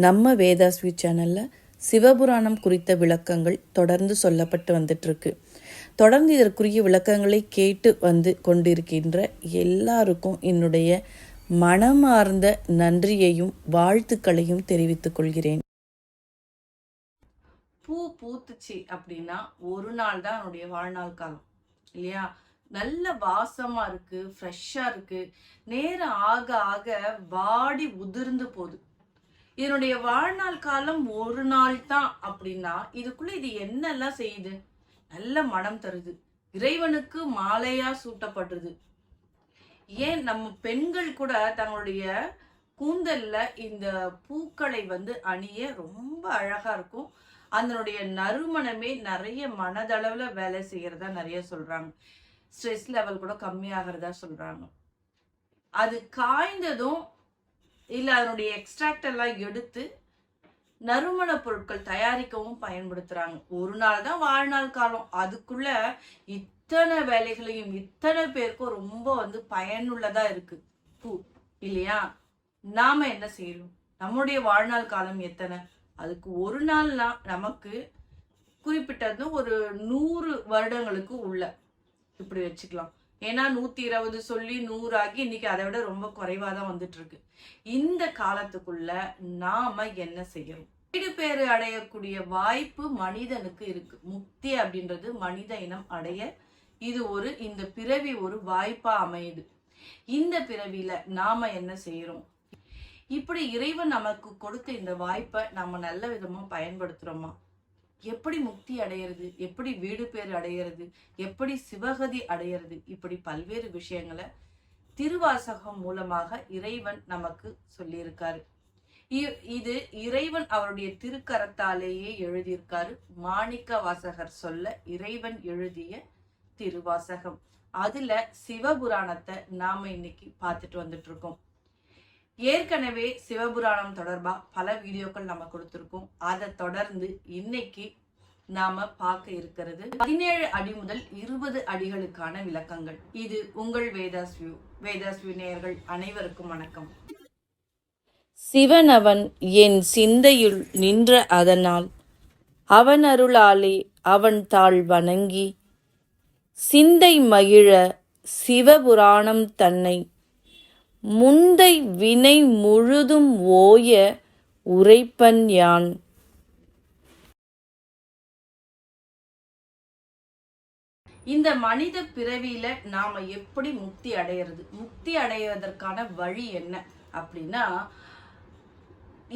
நம்ம வேதாஸ்வி சேனலில் சிவபுராணம் குறித்த விளக்கங்கள் தொடர்ந்து சொல்லப்பட்டு வந்துட்டுருக்கு. தொடர்ந்து இதற்குரிய விளக்கங்களை கேட்டு வந்து கொண்டிருக்கின்ற எல்லாருக்கும் என்னுடைய மனமார்ந்த நன்றியையும் வாழ்த்துக்களையும் தெரிவித்துக் கொள்கிறேன். பூ பூத்துச்சு அப்படின்னா ஒரு நாள் தான் என்னுடைய வாழ்நாள் காலம். இல்லையா? நல்ல வாசமா இருக்கு ஃப்ரெஷ்ஷா இருக்கு. நேரம் ஆக ஆக வாடி உதிர்ந்து போகுது. இதனுடைய வாழ்நாள் காலம் ஒரு நாள் தான் அப்படின்னா இதுக்குள்ள இது என்னெல்லாம் செய்யுது? நல்ல மனம் தருது. இறைவனுக்கு மாலையா சூட்டப்படுறது ஏன் நம்ம பெண்கள் கூட தங்களுடைய கூந்தல்ல இந்த பூக்களை வந்து அணிய ரொம்ப அழகா இருக்கும். அதனுடைய நறுமணமே நிறைய மனதளவுல வேலை செய்யறதா நிறைய சொல்றாங்க. ஸ்ட்ரெஸ் லெவல் கூட கம்மியாகிறதா சொல்றாங்க. அது காய்ந்ததும் இல்லை அதனுடைய எக்ஸ்ட்ராக்ட் எல்லாம் எடுத்து நறுமண பொருட்கள் தயாரிக்கவும் பயன்படுத்துகிறாங்க ஒரு நாள் தான் வாழ்நாள் காலம். அதுக்குள்ள இத்தனை வேலைகளையும் இத்தனை பேருக்கும் ரொம்ப வந்து பயனுள்ளதா இருக்கு. பூ இல்லையா? நாம என்ன செய்யறோம் நம்முடைய வாழ்நாள் காலம் எத்தனை? அதுக்கு ஒரு நாள்னா நமக்கு குறிப்பிட்டது ஒரு நூறு வருடங்களுக்கு உள்ள. இப்படி வச்சுக்கலாம். ஏன்னா நூத்தி இருபது சொல்லி நூறாகி இன்னைக்கு அதை விட ரொம்ப குறைவா தான் வந்துட்டு இருக்கு இந்த காலத்துக்குள்ள நாம என்ன செய்யணும்? வீடு பேறு அடையக்கூடிய வாய்ப்பு மனிதனுக்கு இருக்கு. முக்தி அப்படின்றது மனித இனம் அடைய இது ஒரு இந்த பிறவி ஒரு வாய்ப்பா அமையுது. இந்த பிறவியில நாம என்ன செய்யறோம்? இப்படி இறைவன் நமக்கு கொடுத்த இந்த வாய்ப்பை நம்ம நல்ல விதமா பயன்படுத்துறோமா? எப்படி முக்தி அடையிறது? எப்படி வீடு பேர் அடையிறது? எப்படி சிவகதி அடையிறது? இப்படி பல்வேறு விஷயங்களை திருவாசகம் மூலமாக இறைவன் நமக்கு சொல்லியிருக்காரு. இ- இது இறைவன் அவருடைய திருக்கரத்தாலேயே எழுதியிருக்காரு. மாணிக்க வாசகர் சொல்ல இறைவன் எழுதிய திருவாசகம். அதுல சிவபுராணத்தை நாம இன்னைக்கு பார்த்துட்டு வந்துட்டு இருக்கோம். ஏற்கனவே சிவபுராணம் தொடர்பா பல வீடியோக்கள் நம்ம கொடுத்துருக்கோம். அதை தொடர்ந்து இன்னைக்கு நாம பார்க்க இருக்கிறது பதினேழு அடி முதல் இருபது அடிகளுக்கான விளக்கங்கள். இது உங்கள் வேதாஸ் வியூ வேதாஸ் வியூ நேயர்கள் அனைவருக்கும் வணக்கம். சிவனவன் என் சிந்தையுள் நின்ற அதனால் அவன் அருளாலே அவன் தாள் வணங்கி சிந்தை மகிழ சிவபுராணம் தன்னை முந்தை வினை முழுதும் ஓய உரைப்பன் யான். இந்த மனித பிறவியில நாம எப்படி முக்தி அடையிறது? முக்தி அடைவதற்கான வழி என்ன அப்படின்னா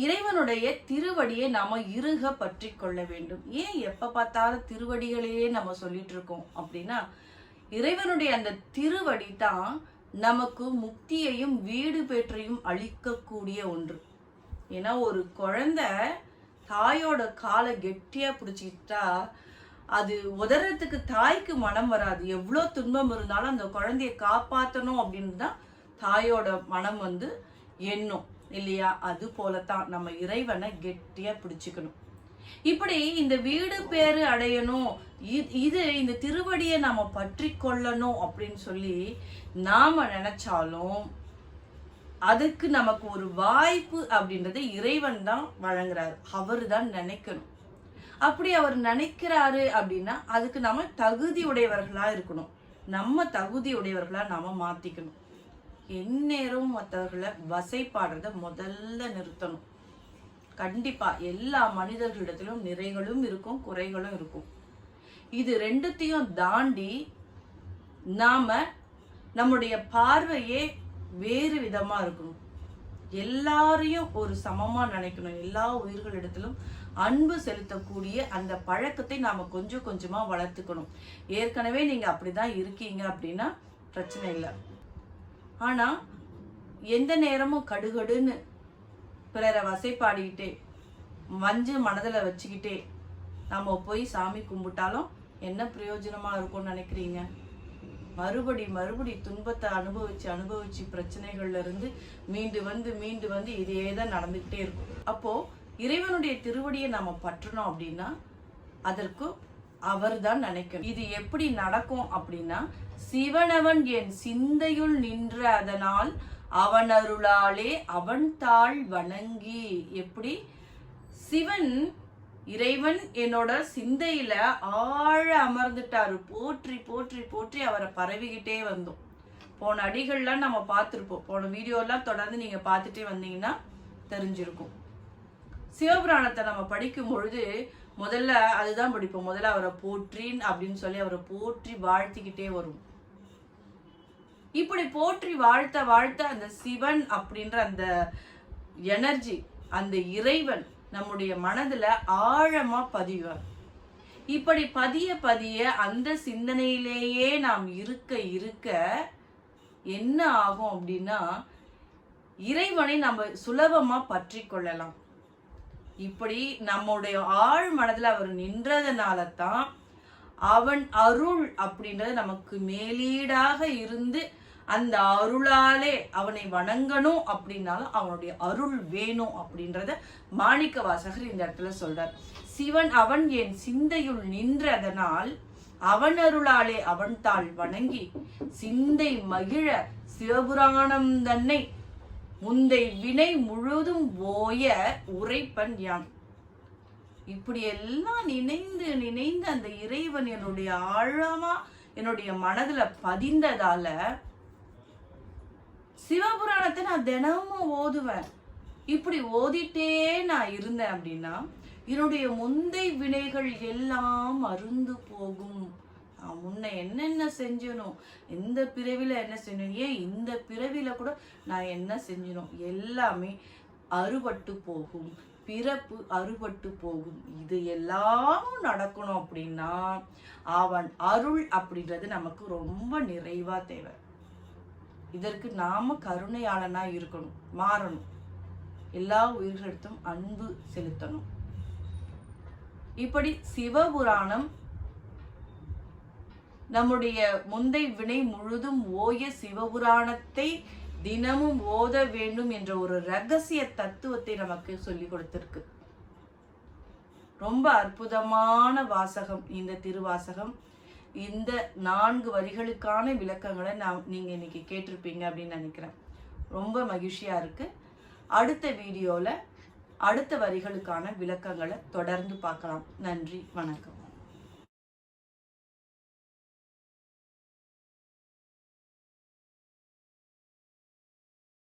இறைவனுடைய திருவடியை நாம இருக பற்றி கொள்ள வேண்டும். ஏன் எப்ப பார்த்தாலும் திருவடிகளையே நம்ம சொல்லிட்டு இருக்கோம் அப்படின்னா இறைவனுடைய அந்த திருவடி தான் நமக்கு முக்தியையும் வீடு பெற்றையும் அளிக்கக்கூடிய ஒன்று. ஏன்னா ஒரு குழந்தை தாயோட காலை கெட்டியாக பிடிச்சிக்கிட்டா அது உதறத்துக்கு தாய்க்கு மனம் வராது. எவ்வளோ துன்பம் இருந்தாலும் அந்த குழந்தைய காப்பாற்றணும் அப்படின்னு தான் தாயோட மனம் வந்து எண்ணும். இல்லையா? அது போலத்தான் நம்ம இறைவனை கெட்டியாக பிடிச்சிக்கணும். இப்படி இந்த வீடு பேரு அடையணும் இது இந்த திருவடியை நாம பற்றி கொள்ளணும் அப்படின்னு சொல்லி நாம நினைச்சாலும் அதுக்கு நமக்கு ஒரு வாய்ப்பு அப்படின்றத இறைவன் தான் வழங்குறாரு. அவர் தான் நினைக்கணும். அப்படி அவர் நினைக்கிறாரு அப்படின்னா அதுக்கு நம்ம தகுதி உடையவர்களா இருக்கணும். நம்ம தகுதி உடையவர்களா நாம மாத்திக்கணும். எந்நேரமும் மற்றவர்களை வசைப்பாடுறத முதல்ல நிறுத்தணும். கண்டிப்பா எல்லா மனிதர்களிடத்திலும் நிறைகளும் இருக்கும் குறைகளும் இருக்கும். இது ரெண்டுத்தையும் தாண்டி நாம நம்முடைய பார்வையே வேறு விதமா இருக்கணும். எல்லாரையும் ஒரு சமமா நினைக்கணும். எல்லா உயிர்களிடத்திலும் அன்பு செலுத்தக்கூடிய அந்த பழக்கத்தை நாம கொஞ்சம் கொஞ்சமா வளர்த்துக்கணும். ஏற்கனவே நீங்க அப்படிதான் இருக்கீங்க அப்படின்னா பிரச்சனை இல்லை. ஆனா எந்த நேரமும் கடுகடுன்னு பிறரை வசைப்பாடிக்கிட்டே வஞ்சு மனதில் வச்சுக்கிட்டே நம்ம போய் சாமி கும்பிட்டாலும் என்ன பிரயோஜனமாக இருக்கும்னு நினைக்கிறீங்க? மறுபடி மறுபடி துன்பத்தை அனுபவிச்சு அனுபவிச்சு பிரச்சனைகள்ல இருந்து மீண்டு வந்து மீண்டு வந்து இதே தான் நடந்துகிட்டே இருக்கும். அப்போ இறைவனுடைய திருவடியை நாம பற்றணும் அப்படின்னா அதற்கு அவர் தான் நினைக்கணும். இது எப்படி நடக்கும் அப்படின்னா சிவனவன் என் சிந்தையுள் நின்ற அதனால் அவன் அருளாலே அவன் தாழ் வணங்கி. எப்படி? சிவன் இறைவன் என்னோட சிந்தையில ஆழ அமர்ந்துட்டாரு. போற்றி போற்றி போற்றி அவரை பரவிக்கிட்டே வந்தோம். போன அடிகள்லாம் நம்ம பார்த்துருப்போம். போன வீடியோலாம் தொடர்ந்து நீங்க பார்த்துட்டே வந்தீங்கன்னா தெரிஞ்சிருக்கும். சிவபுராணத்தை நம்ம படிக்கும் பொழுது முதல்ல அதுதான் படிப்போம். முதல்ல அவரை போற்றின் அப்படின்னு சொல்லி அவரை போற்றி வாழ்த்திக்கிட்டே வரும். இப்படி போற்றி வாழ்த்த வாழ்த்த அந்த சிவன் அப்படின்ற அந்த எனர்ஜி அந்த இறைவன் நம்முடைய மனதுல ஆழமா பதியும் இப்படி பதிய பதிய அந்த சிந்தனையிலேயே நாம் இருக்க இருக்க என்ன ஆகும் அப்படின்னா இறைவனை நம்ம சுலபமா பற்றி கொள்ளலாம். இப்படி நம்முடைய ஆழ் மனதுல அவர் நின்றதுனால தான் அவன் அருள் அப்படின்றது நமக்கு மேலீடாக இருந்து அந்த அருளாலே அவனை வணங்கணும் அப்படின்னாலும் அவனுடைய அருள் வேணும் அப்படின்றத மாணிக்க வாசகர் இந்த இடத்துல சொல்றார். சிவன் அவன் என் சிந்தையுள் நின்றதனால் அவன் அருளாலே அவன் தாள் வணங்கி சிந்தை மகிழ சிவபுராணம் தன்னை முந்தை வினை முழுதும் ஓய உரைப்பன் யான். இப்படி எல்லாம் நினைந்து நினைந்து அந்த இறைவன் என்னுடைய ஆழமா என்னுடைய மனதுல பதிந்ததால சிவபுராணத்தை நான் தினமும் ஓதுவேன். இப்படி ஓதிட்டே நான் இருந்தேன் அப்படின்னா என்னுடைய முந்தை வினைகள் எல்லாம் அருந்து போகும். நான் முன்ன என்னென்ன செஞ்சனும் இந்த பிறவில என்ன செய்யணும் ஏன் இந்த பிறவில கூட நான் என்ன செஞ்சனும் எல்லாமே அறுபட்டு போகும். பிறப்பு அறுபட்டு போகும். இது எல்லாம் நடக்கணும் அப்படின்னா அவன் அருள் அப்படின்றது நமக்கு ரொம்ப நிறைவா தேவை. இதற்கு நாம கருணையாளனா இருக்கணும் மாறணும். எல்லா உயிர்களிடத்தும் அன்பு செலுத்தணும். இப்படி சிவபுராணம் நம்முடைய முந்தை வினை முழுதும் ஓய சிவபுராணத்தை தினமும் ஓத வேண்டும் என்ற ஒரு ரகசிய தத்துவத்தை நமக்கு சொல்லி கொடுத்திருக்கு. ரொம்ப அற்புதமான வாசகம் இந்த திருவாசகம். இந்த நான்கு வரிகளுக்கான விளக்கங்களை நான் நீங்கள் இன்றைக்கி கேட்டிருப்பீங்க அப்படின்னு நினைக்கிறேன். ரொம்ப மகிழ்ச்சியாக இருக்குது அடுத்த வீடியோவில் அடுத்த வரிகளுக்கான விளக்கங்களை தொடர்ந்து பார்க்கலாம். நன்றி வணக்கம்.